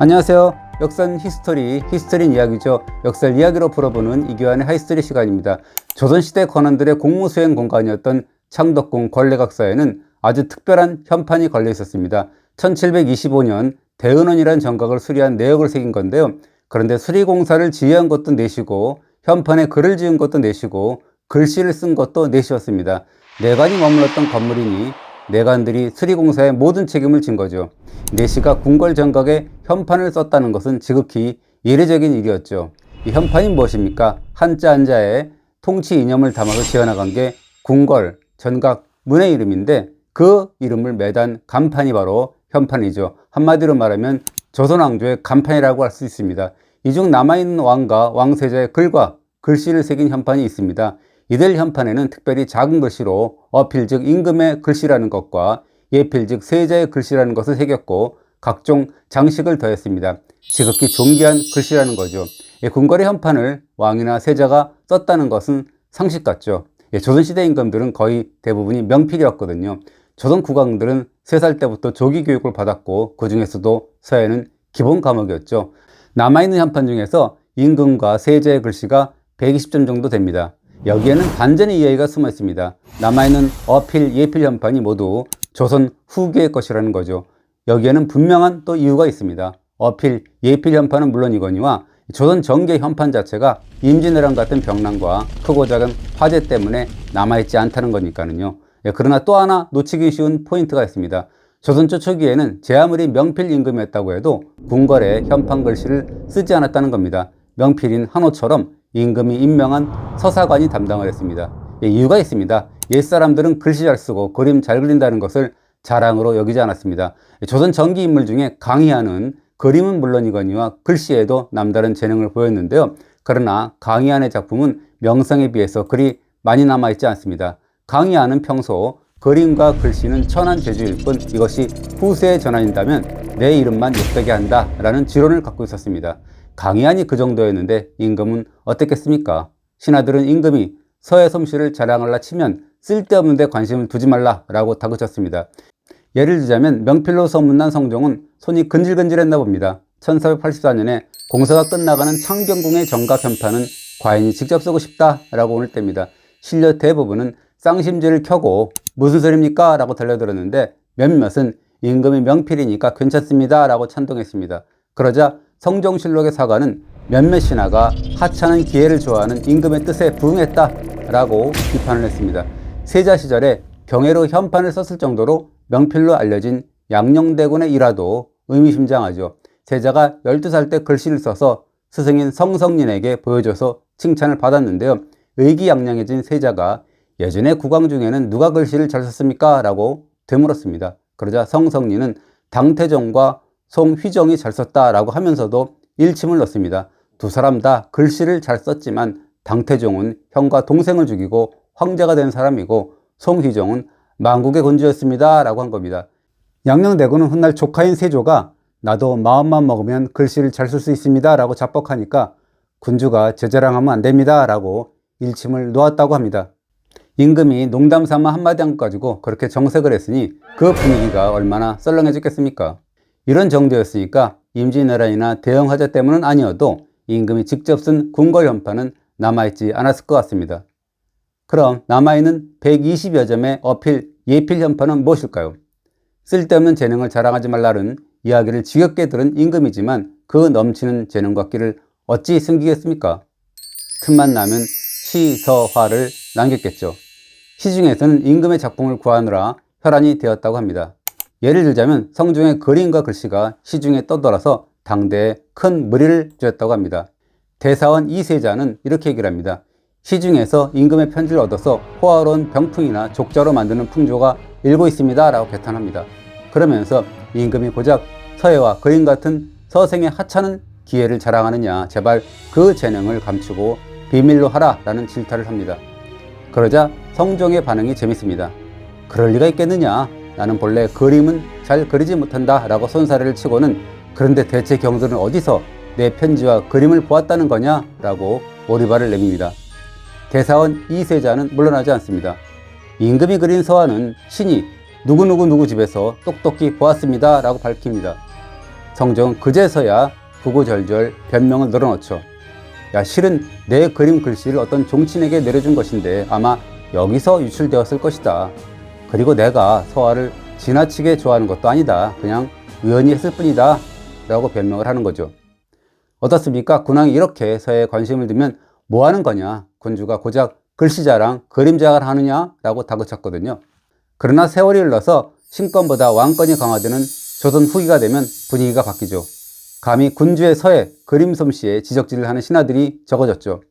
안녕하세요. 역선 히스토리, 히스토리는 이야기죠. 역사를 이야기로 풀어보는 이교환의 하이스토리 시간입니다. 조선시대 권한들의 공무수행 공간이었던 창덕궁 권례각사에는 아주 특별한 현판이 걸려 있었습니다. 1725년 대은원이라는 정각을 수리한 내역을 새긴 건데요. 그런데 수리공사를 지휘한 것도 내시고 현판에 글을 지은 것도 내시고 글씨를 쓴 것도 내시였습니다. 내관이 머물렀던 건물이니 내관들이 수리공사의 모든 책임을 진 거죠. 내시가 궁궐 정각에 현판을 썼다는 것은 지극히 예외적인 일이었죠. 이 현판이 무엇입니까? 한자 한자에 통치 이념을 담아서 지어나간 게 궁궐, 전각, 문의 이름인데 그 이름을 매단 간판이 바로 현판이죠. 한마디로 말하면 조선 왕조의 간판이라고 할 수 있습니다. 이 중 남아있는 왕과 왕세자의 글과 글씨를 새긴 현판이 있습니다. 이들 현판에는 특별히 작은 글씨로 어필 즉 임금의 글씨라는 것과 예필 즉 세자의 글씨라는 것을 새겼고 각종 장식을 더했습니다. 지극히 존귀한 글씨라는 거죠. 예, 궁궐의 현판을 왕이나 세자가 썼다는 것은 상식 같죠. 예, 조선시대 임금들은 거의 대부분이 명필이었거든요. 조선 국왕들은 3살 때부터 조기 교육을 받았고 그 중에서도 서예는 기본 과목이었죠. 남아있는 현판 중에서 임금과 세자의 글씨가 120점 정도 됩니다. 여기에는 반전의 이야기가 숨어 있습니다. 남아있는 어필, 예필 현판이 모두 조선 후기의 것이라는 거죠. 여기에는 분명한 또 이유가 있습니다. 어필, 예필 현판은 물론이거니와 조선 정계 현판 자체가 임진왜란 같은 병난과 크고 작은 화재 때문에 남아있지 않다는 거니까는요. 예, 그러나 또 하나 놓치기 쉬운 포인트가 있습니다. 조선 초 초기에는 제 아무리 명필 임금이었다고 해도 궁궐에 현판 글씨를 쓰지 않았다는 겁니다. 명필인 한호처럼 임금이 임명한 서사관이 담당을 했습니다. 예, 이유가 있습니다. 옛 사람들은 글씨 잘 쓰고 그림 잘 그린다는 것을 자랑으로 여기지 않았습니다. 예, 조선 전기 인물 중에 강희안은 그림은 물론이거니와 글씨에도 남다른 재능을 보였는데요. 그러나 강희안의 작품은 명성에 비해서 글이 많이 남아있지 않습니다. 강희안은 평소 그림과 글씨는 천한 재주일 뿐 이것이 후세에 전환한다면 내 이름만 예쁘게 한다 라는 지론을 갖고 있었습니다. 강희안이 그 정도였는데 임금은 어떻겠습니까? 신하들은 임금이 서해 솜씨를 자랑하려 치면 쓸데없는 데 관심을 두지 말라라고 다그쳤습니다. 예를 들자면 명필로 소문난 성종은 손이 근질근질했나 봅니다. 1484년에 공사가 끝나가는 창경궁의 정각 현판은 과인이 직접 쓰고 싶다라고 오늘 때입니다. 실려 대부분은 쌍심지를 켜고 무슨 소리입니까? 라고 달려들었는데 몇몇은 임금이 명필이니까 괜찮습니다. 라고 찬동했습니다. 그러자 성종실록의 사관은 몇몇 신하가 하찮은 기회를 좋아하는 임금의 뜻에 부응했다. 라고 비판을 했습니다. 세자 시절에 경애로 현판을 썼을 정도로 명필로 알려진 양녕대군의 일화도 의미심장하죠. 세자가 12살 때 글씨를 써서 스승인 성성린에게 보여줘서 칭찬을 받았는데요. 의기양양해진 세자가 예전에 국왕 중에는 누가 글씨를 잘 썼습니까? 라고 되물었습니다. 그러자 성성린은 당태종과 송휘정이 잘 썼다라고 하면서도 일침을 넣습니다. 두 사람 다 글씨를 잘 썼지만 당태종은 형과 동생을 죽이고 황제가 된 사람이고 송휘정은 망국의 군주였습니다. 라고 한 겁니다. 양녕대군은 훗날 조카인 세조가 나도 마음만 먹으면 글씨를 잘 쓸 수 있습니다. 라고 자뻑하니까 군주가 제자랑 하면 안 됩니다. 라고 일침을 놓았다고 합니다. 임금이 농담 삼아 한마디 한것 가지고 그렇게 정색을 했으니 그 분위기가 얼마나 썰렁해졌겠습니까? 이런 정도였으니까 임진왜란이나 대형 화재 때문은 아니어도 임금이 직접 쓴 궁궐 현판은 남아있지 않았을 것 같습니다. 그럼 남아있는 120여 점의 어필, 예필 현판은 무엇일까요? 쓸데없는 재능을 자랑하지 말라는 이야기를 지겹게 들은 임금이지만 그 넘치는 재능과 끼를 어찌 숨기겠습니까? 틈만 나면 시서화를 남겼겠죠. 시중에서는 임금의 작품을 구하느라 혈안이 되었다고 합니다. 예를 들자면 성종의 그림과 글씨가 시중에 떠돌아서 당대에 큰 무리를 주었다고 합니다. 대사원 이세자는 이렇게 얘기를 합니다. 시중에서 임금의 편지를 얻어서 호화로운 병풍이나 족자로 만드는 풍조가 일고 있습니다. 라고 개탄합니다. 그러면서 임금이 고작 서예와 그림 같은 서생의 하찮은 기회를 자랑하느냐 제발 그 재능을 감추고 비밀로 하라 라는 질타를 합니다. 그러자 성종의 반응이 재밌습니다. 그럴 리가 있겠느냐 나는 본래 그림은 잘 그리지 못한다 라고 손사래를 치고는 그런데 대체 경들은 어디서 내 편지와 그림을 보았다는 거냐 라고 오리발을 내밉니다. 대사원 이세자는 물러나지 않습니다. 임금이 그린 서화는 신이 누구누구 누구 집에서 똑똑히 보았습니다 라고 밝힙니다. 성종은 그제서야 구구절절 변명을 늘어놓죠. 야, 실은 내 그림 글씨를 어떤 종친에게 내려준 것인데 아마 여기서 유출되었을 것이다. 그리고 내가 서화를 지나치게 좋아하는 것도 아니다. 그냥 우연히 했을 뿐이다. 라고 변명을 하는 거죠. 어떻습니까? 군왕이 이렇게 서해에 관심을 두면 뭐 하는 거냐? 군주가 고작 글씨 자랑, 그림 자랑을 하느냐? 라고 다그쳤거든요. 그러나 세월이 흘러서 신권보다 왕권이 강화되는 조선 후기가 되면 분위기가 바뀌죠. 감히 군주의 서해, 그림 솜씨에 지적질을 하는 신하들이 적어졌죠.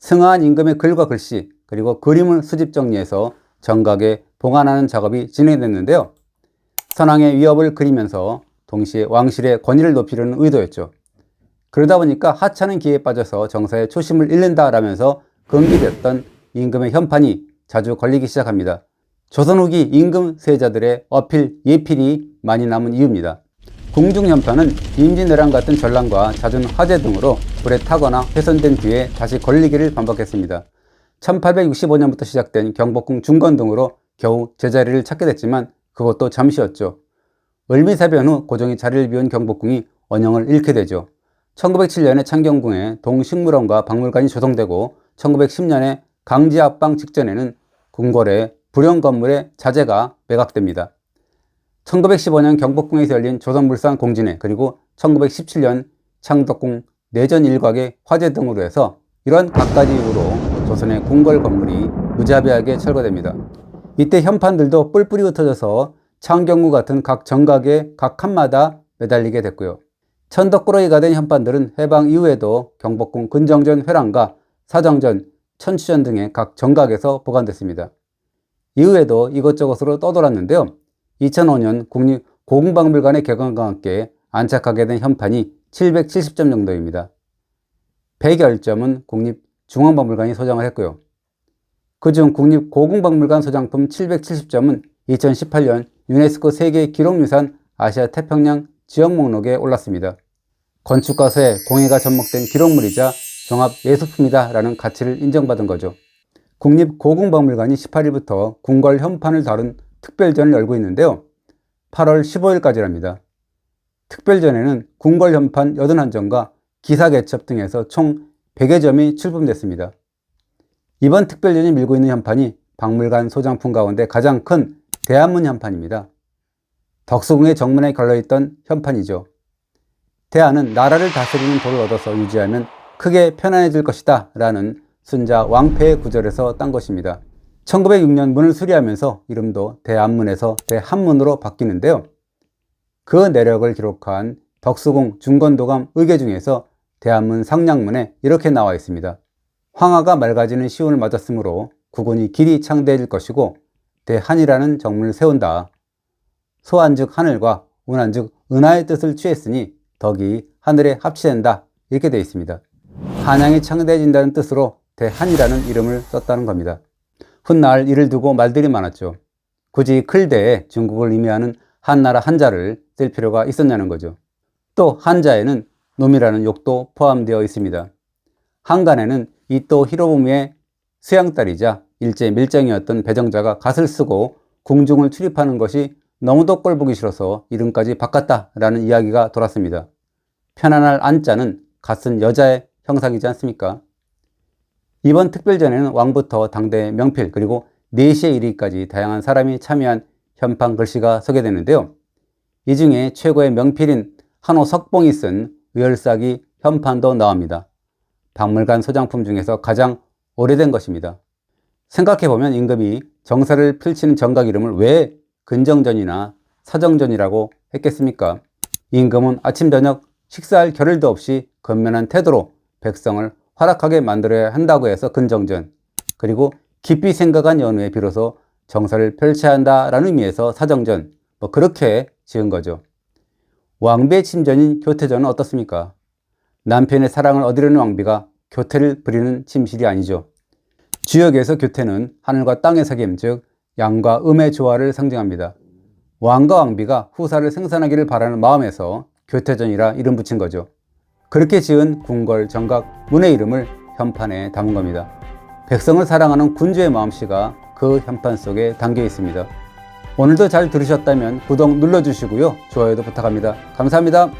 승하한 임금의 글과 글씨, 그리고 그림을 수집 정리해서 정각에 봉안하는 작업이 진행됐는데요. 선왕의 위협을 그리면서 동시에 왕실의 권위를 높이려는 의도였죠. 그러다 보니까 하찮은 기회에 빠져서 정사의 초심을 잃는다라면서 금기됐던 임금의 현판이 자주 걸리기 시작합니다. 조선 후기 임금 세자들의 어필, 예필이 많이 남은 이유입니다. 궁중현판은 임진왜란 같은 전란과 잦은 화재 등으로 불에 타거나 훼손된 뒤에 다시 걸리기를 반복했습니다. 1865년부터 시작된 경복궁 중건 등으로 겨우 제자리를 찾게 됐지만 그것도 잠시였죠. 을미사변 후 고종이 자리를 비운 경복궁이 원형을 잃게 되죠. 1907년에 창경궁에 동식물원과 박물관이 조성되고 1910년에 강제 압방 직전에는 궁궐의 불용 건물의 자재가 매각됩니다. 1915년 경복궁에서 열린 조선물산 공진회 그리고 1917년 창덕궁 내전 일각의 화재 등으로 해서 이런 갖가지 이유로 조선의 궁궐 건물이 무자비하게 철거됩니다. 이때 현판들도 뿔뿔이 흩어져서 창경구 같은 각 정각의 각 칸마다 매달리게 됐고요. 천덕꾸러기가 된 현판들은 해방 이후에도 경복궁 근정전 회랑과 사정전, 천추전 등의 각 정각에서 보관됐습니다. 이후에도 이것저것으로 떠돌았는데요. 2005년 국립 고궁박물관의 개관과 함께 안착하게 된 현판이 770점 정도입니다. 100열점은 국립중앙박물관이 소장을 했고요. 그중 국립고궁박물관 소장품 770점은 2018년 유네스코 세계 기록유산 아시아 태평양 지역 목록에 올랐습니다. 건축가서에 공예가 접목된 기록물이자 종합예술품이다 라는 가치를 인정받은 거죠. 국립고궁박물관이 18일부터 궁궐 현판을 다룬 특별전을 열고 있는데요. 8월 15일까지랍니다. 특별전에는 궁궐 현판 81점과 기사 개첩 등에서 총 100여 점이 출품됐습니다. 이번 특별전이 밀고 있는 현판이 박물관 소장품 가운데 가장 큰 대한문 현판입니다. 덕수궁의 정문에 걸려있던 현판이죠. 대한은 나라를 다스리는 도를 얻어서 유지하면 크게 편안해질 것이다 라는 순자 왕패의 구절에서 딴 것입니다. 1906년 문을 수리하면서 이름도 대한문에서 대한문으로 바뀌는데요. 그 내력을 기록한 덕수궁 중건도감 의계 중에서 대한문 상량문에 이렇게 나와 있습니다. 황하가 맑아지는 시운을 맞았으므로 국군이 길이 창대해질 것이고 대한이라는 정문을 세운다. 소한즉 하늘과 운한즉 은하의 뜻을 취했으니 덕이 하늘에 합치된다. 이렇게 되어 있습니다. 한양이 창대해진다는 뜻으로 대한이라는 이름을 썼다는 겁니다. 훗날 이를 두고 말들이 많았죠. 굳이 클대에 중국을 의미하는 한나라 한자를 쓸 필요가 있었냐는 거죠. 또 한자에는 놈이라는 욕도 포함되어 있습니다. 한간에는 이 또 히로부미의 수양딸이자 일제 밀정이었던 배정자가 갓을 쓰고 궁중을 출입하는 것이 너무도 꼴보기 싫어서 이름까지 바꿨다라는 이야기가 돌았습니다. 편안할 안자는 갓쓴 여자의 형상이지 않습니까? 이번 특별전에는 왕부터 당대 명필 그리고 4시에 이르기까지 다양한 사람이 참여한 현판 글씨가 소개되는데요. 이 중에 최고의 명필인 한호 석봉이 쓴 의열사기 현판도 나옵니다. 박물관 소장품 중에서 가장 오래된 것입니다. 생각해보면 임금이 정사를 펼치는 정각 이름을 왜 근정전이나 사정전이라고 했겠습니까? 임금은 아침 저녁 식사할 겨를도 없이 건면한 태도로 백성을 활락하게 만들어야 한다고 해서 근정전 그리고 깊이 생각한 연후에 비로소 정사를 펼쳐야 한다라는 의미에서 사정전 뭐 그렇게 지은 거죠. 왕비의 침전인 교태전은 어떻습니까? 남편의 사랑을 얻으려는 왕비가 교태를 부리는 침실이 아니죠. 주역에서 교태는 하늘과 땅의 사귐, 즉 양과 음의 조화를 상징합니다. 왕과 왕비가 후사를 생산하기를 바라는 마음에서 교태전이라 이름 붙인 거죠. 그렇게 지은 궁궐, 정각, 문의 이름을 현판에 담은 겁니다. 백성을 사랑하는 군주의 마음씨가 그 현판 속에 담겨 있습니다. 오늘도 잘 들으셨다면 구독 눌러주시고요. 좋아요도 부탁합니다. 감사합니다.